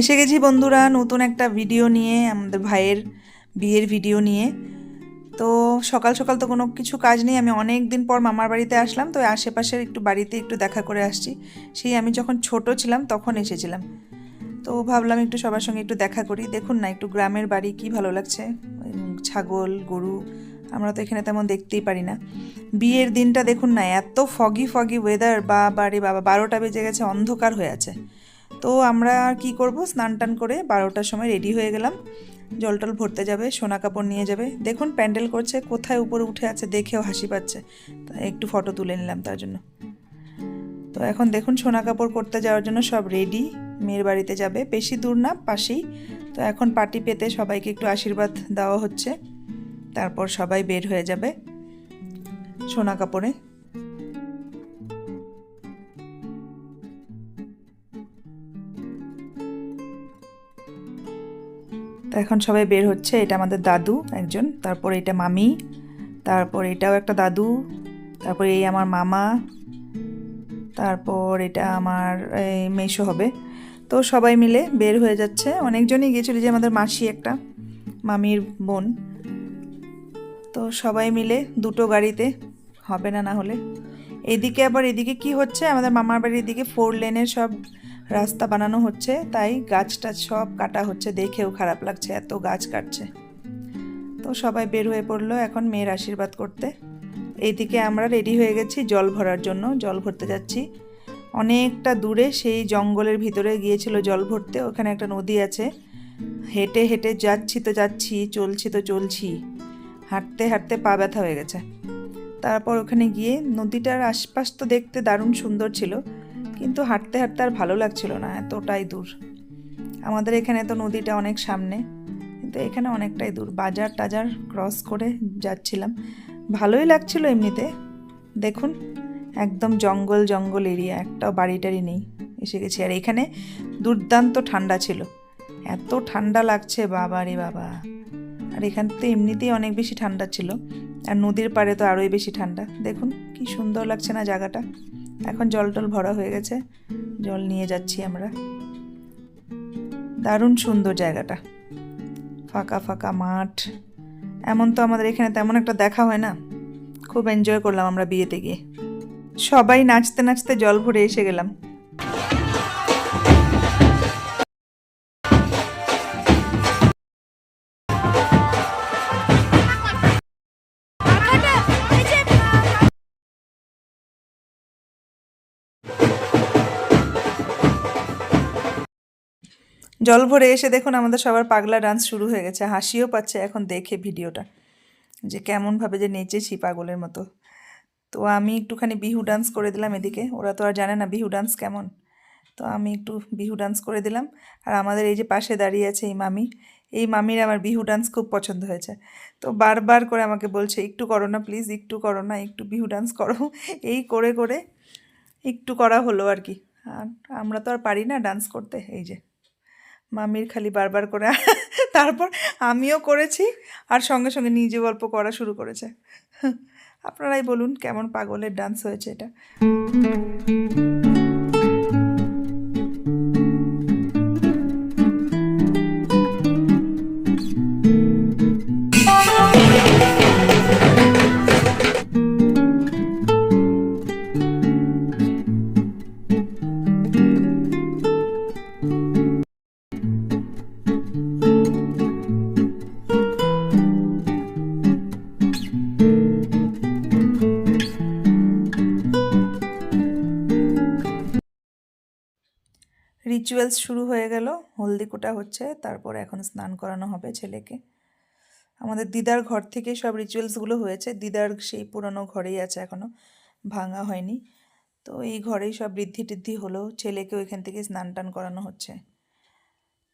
এসে গেছি বন্ধুরা, নতুন একটা ভিডিও নিয়ে, আমাদের ভাইয়ের বিয়ের ভিডিও নিয়ে। তো সকাল সকাল তো কোনো কিছু কাজ নেই, আমি অনেক দিন পর মামার বাড়িতে আসলাম, তো আশেপাশের একটু বাড়িতে একটু দেখা করে আসছি। সেই আমি যখন ছোট ছিলাম, তখন এসেছিলাম। তো ভাবলাম একটু সবার সঙ্গে একটু দেখা করি। দেখুন না, একটু গ্রামের বাড়ি কি ভালো লাগছে। ছাগল, গরু, আমরা তো এখানে তেমন দেখতেই পারি না। বিয়ের দিনটা দেখুন না, এত ফগি ফগি ওয়েদার বা বাড়ি বাবা, বারোটা বেজে গেছে, অন্ধকার হয়ে আছে। তো আমরা আর কি করব? স্নান টান করে বারোটার সময় রেডি হয়ে গেলাম। জল টল ভরতে যাবে, সোনা কাপড় নিয়ে যাবে। দেখুন, প্যান্ডেল করছে, কোথায় উপরে উঠে আছে দেখেও হাসি পাচ্ছে। তাই একটু ফটো তুলে নিলাম তার জন্য। তো এখন দেখুন, সোনা কাপড় করতে যাওয়ার জন্য সব রেডি মেয়ের বাড়িতে যাবে, বেশি দূর না, পাশেই। তো এখন পার্টি পেতে সবাইকে একটু আশীর্বাদ দেওয়া হচ্ছে। তারপর সবাই বের হয়ে যাবে সোনা কাপড়ে। তো এখন সবাই বের হচ্ছে। এটা আমাদের দাদু একজন, তারপর এটা মামি, তারপর এটাও একটা দাদু, তারপর এই আমার মামা, তারপর এটা আমার এই মেশো হবে। তো সবাই মিলে বের হয়ে যাচ্ছে। অনেকজনই গিয়েছিল যে আমাদের মাসি একটা, মামির বোন। তো সবাই মিলে দুটো গাড়িতে, হবে না না হলে। এদিকে আবার এদিকে কি হচ্ছে? আমাদের মামার বাড়ির এদিকে ফোর লেনের সব রাস্তা বানানো হচ্ছে, তাই গাছ টাছ সব কাটা হচ্ছে, দেখেও খারাপ লাগছে, এত গাছ কাটছে। তো সবাই বের হয়ে পড়ল এখন মেয়ের আশীর্বাদ করতে। এইদিকে আমরা রেডি হয়ে গেছি জল ভরার জন্য, জল ভরতে যাচ্ছি। অনেকটা দূরে সেই জঙ্গলের ভিতরে গিয়েছিল জল ভরতে, ওখানে একটা নদী আছে। হেঁটে হেঁটে যাচ্ছি তো যাচ্ছি, চলছি তো চলছি। হাঁটতে হাঁটতে পা ব্যথা হয়ে গেছে। তারপর ওখানে গিয়ে নদীটার আশপাশ তো দেখতে দারুণ সুন্দর ছিল। কিন্তু হাঁটতে হাঁটতে আর ভালো লাগছিল না, এতটাই দূর। আমাদের এখানে তো নদীটা অনেক সামনে, কিন্তু এখানে অনেকটাই দূর। বাজার টাজার ক্রস করে যাচ্ছিলাম। ভালোই লাগছিল এমনিতে। দেখুন, একদম জঙ্গল জঙ্গল এরিয়া, একটাও বাড়িটারই নেই। এসে গেছি। আর এখানে দুর্দান্ত ঠান্ডা ছিল। এত ঠান্ডা লাগছে, বাবা রে বাবা। আর এখান তো এমনিতেই অনেক বেশি ঠান্ডা ছিল। আর নদীর পাড়ে তো আরোই বেশি ঠান্ডা। দেখুন, কি সুন্দর লাগছে না জায়গাটা। এখন জল টল ভরা হয়ে গেছে। জল নিয়ে যাচ্ছি আমরা। দারুণ সুন্দর জায়গাটা। ফাঁকা ফাঁকা মাঠ। এমন তো আমাদের এখানে তেমন একটা দেখা হয় না। খুব এনজয় করলাম আমরা বিয়েতে গিয়ে। সবাই নাচতে নাচতে জল ভরে এসে গেলাম। জল ভরে এসে দেখুন আমাদের সবার পাগলা ডান্স শুরু হয়ে গেছে, হাসিও পাচ্ছে এখন দেখে ভিডিওটা। যে কেমনভাবে যে নেচেছি পাগলের মতো। তো আমি একটুখানি বিহু ডান্স করে দিলাম এদিকে, ওরা তো আর জানে না বিহু ডান্স কেমন। তো আমি একটু বিহু ডান্স করে দিলাম, আর আমাদের এই যে পাশে দাঁড়িয়ে আছে এই মামি, এই মামির আমার বিহু ডান্স খুব পছন্দ হয়েছে। তো বারবার করে আমাকে বলছে, একটু করো না প্লিজ একটু করো না, একটু বিহু ডান্স করো। এই করে করে একটু করা হলো আর কি। আর আমরা তো আর পারি না ডান্স করতে, এই যে। মামির খালি বারবার করে তারপর আমিও করেছি আর সঙ্গে সঙ্গে নিজে গল্প করা শুরু করেছে। আপনারাই বলুন কেমন পাগলের ডান্স হয়েছে এটা। রিচুয়ালস শুরু হয়ে গেল। হলদি কোটা হচ্ছে, তারপর এখন স্নান করানো হবে ছেলেকে। আমাদের দিদার ঘর থেকে সব রিচুয়ালসগুলো হয়েছে। দিদার সেই পুরনো ঘরেই আছে এখনও ভাঙা হয়নি। তো এই ঘরেই সব বৃদ্ধি টিদ্ধি হলো। ছেলেকে ওইখান থেকে স্নান টান করানো হচ্ছে।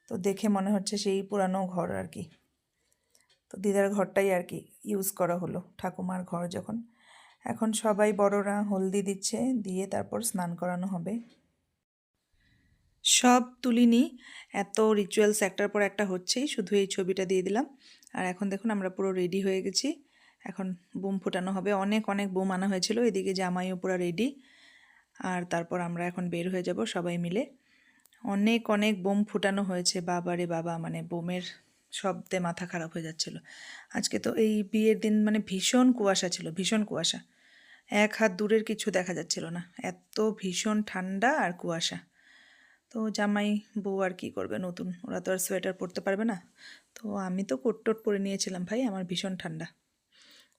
তো দেখে মনে হচ্ছে সেই পুরানো ঘর আর কি। তো দিদার ঘরটাই আর কি ইউজ করা হলো, ঠাকুমার ঘর যখন। এখন সবাই বড়রা হলদি দিচ্ছে, দিয়ে তারপর স্নান করানো হবে। সব তুলিনি। এত রিচুয়ালস একটার পর একটা হচ্ছেই। শুধু এই ছবিটা দিয়ে দিলাম। আর এখন দেখুন, আমরা পুরো রেডি হয়ে গেছি। এখন বোম ফোটানো হবে। অনেক অনেক বোম আনা হয়েছিল। এদিকে জামাইও পুরো রেডি আর তারপর আমরা এখন বের হয়ে যাব সবাই মিলে। অনেক অনেক বোম ফুটানো হয়েছে। বাবারে বাবা মানে বোমের শব্দে মাথা খারাপ হয়ে যাচ্ছিল। আজকে তো এই বিয়ের দিন মানে ভীষণ কুয়াশা ছিল, ভীষণ কুয়াশা। এক হাত দূরের কিছু দেখা যাচ্ছিল না। এত ভীষণ ঠান্ডা আর কুয়াশা। তো জামাই বউ আর কি করবে নতুন? ওরা তো আর সোয়েটার পরতে পারবে না। তো আমি তো কোট টোট পরে নিয়েছিলাম ভাই, আমার ভীষণ ঠান্ডা।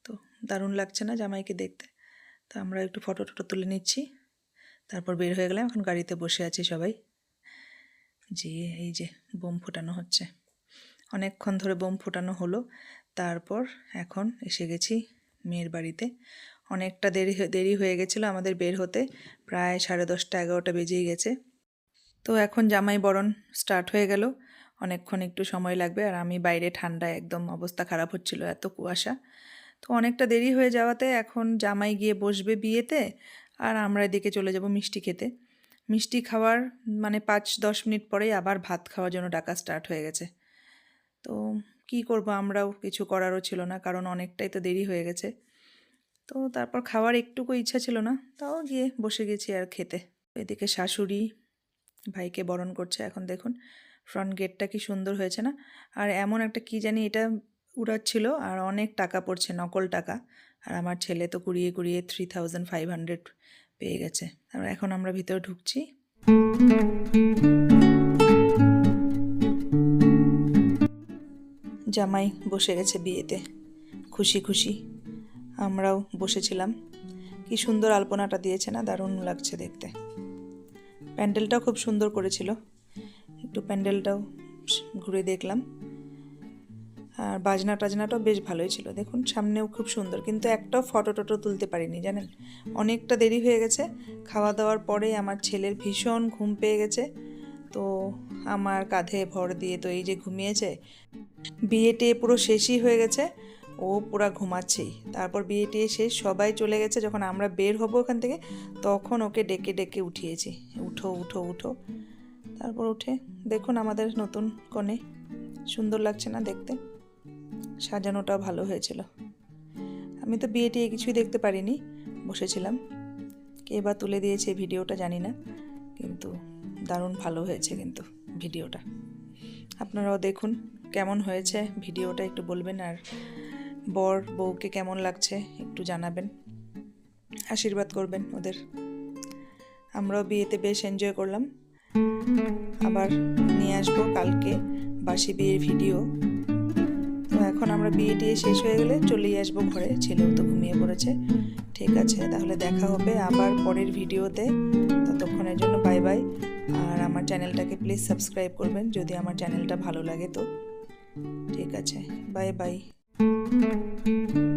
তো দারুণ লাগছে না জামাইকে দেখতে? তো আমরা একটু ফটো টটো তুলে নিচ্ছি। তারপর বের হয়ে গেলাম, এখন গাড়িতে বসে আছি সবাই। যে এই যে বোম ফোটানো হচ্ছে। অনেকক্ষণ ধরে বোম ফোটানো হলো। তারপর এখন এসে গেছি মেয়ের বাড়িতে। অনেকটা দেরি দেরি হয়ে গেছিল আমাদের বের হতে। প্রায় সাড়ে দশটা, এগারোটা বেজেই গেছে। তো এখন জামাই বরণ স্টার্ট হয়ে গেল। অনেকক্ষণ একটু সময় লাগবে আর আমি বাইরে ঠান্ডায় একদম অবস্থা খারাপ হচ্ছিল এত কুয়াশা। তো অনেকটা দেরি হয়ে যাওয়াতে এখন জামাই গিয়ে বসবে বিয়েতে আর আমরা এদিকে চলে যাব মিষ্টি খেতে। মিষ্টি খাওয়ার মানে পাঁচ দশ মিনিট পরেই আবার ভাত খাওয়ার জন্য ডাকা স্টার্ট হয়ে গেছে। তো কি করব আমরাও কিছু করারও ছিল না কারণ অনেকটাই তো দেরি হয়ে গেছে। তো তারপর খাওয়ার একটুকু ইচ্ছা ছিল না, তাও গিয়ে বসে গেছি আর খেতে। এদিকে শাশুড়ি ভাইকে বরণ করছে এখন দেখুন। ফ্রন্ট গেটটা কি সুন্দর হয়েছে না? আর এমন একটা কি জানি এটা উড়াচ্ছিল আর অনেক টাকা পড়ছে, নকল টাকা। আর আমার ছেলে তো কুড়িয়ে কুড়িয়ে থ্রি থাউজেন্ড ফাইভ হান্ড্রেড পেয়ে গেছে। আর এখন আমরা ভিতরে ঢুকছি। জামাই বসে গেছে বিয়েতে। খুশি খুশি। আমরাও বসেছিলাম। কি সুন্দর আলপনাটা দিয়েছে না? দারুণ লাগছে দেখতে। প্যান্ডেলটাও খুব সুন্দর করেছিল। একটু প্যান্ডেলটাও ঘুরে দেখলাম। আর বাজনা টাজনাটাও বেশ ভালোই ছিল। দেখুন, সামনেও খুব সুন্দর। কিন্তু একটাও ফটো টটো তুলতে পারিনি, জানেন? অনেকটা দেরি হয়ে গেছে। খাওয়া দাওয়ার পরে আমার ছেলের ভীষণ ঘুম পেয়ে গেছে। তো আমার কাঁধে ভর দিয়ে তো এই যে ঘুমিয়েছে, বিয়েটে পুরো শেষই হয়ে গেছে। ও পুরা ঘুমাচ্ছেই। তারপর বিয়েটি শেষ, সবাই চলে গেছে, যখন আমরা বের হব ওখান থেকে, তখন ওকে ডেকে ডেকে উঠিয়েছি। উঠো উঠো উঠো। তারপর উঠে দেখুন আমাদের নতুন কনে। সুন্দর লাগছে না দেখতে। সাজানোটাও ভালো হয়েছিল। আমি তো বিয়েটি কিছুই দেখতে পারিনি, বসেছিলাম। কে বা তুলে দিয়েছে ভিডিওটা জানি না, কিন্তু দারুণ ভালো হয়েছে কিন্তু ভিডিওটা। আপনারাও দেখুন কেমন হয়েছে ভিডিওটা, একটু বলবেন আর বর বউকে কেমন লাগছে একটু জানাবেন। আশীর্বাদ করবেন ওদের। আমরাও বিয়েতে বেশ এনজয় করলাম। আবার নিয়ে আসব কালকে বাসি বিয়ের ভিডিও তো এখন আমরা বিয়ে টিয়ে শেষ হয়ে গেলে চলেই আসব ঘরে। ছেলেও তো ঘুমিয়ে পড়েছে। ঠিক আছে, তাহলে দেখা হবে আবার পরের ভিডিওতে ততক্ষণের জন্য বাই বাই আর আমার চ্যানেলটাকে প্লিজ সাবস্ক্রাইব করবেন যদি আমার চ্যানেলটা ভালো লাগে তো। ঠিক আছে বাই বাই thank you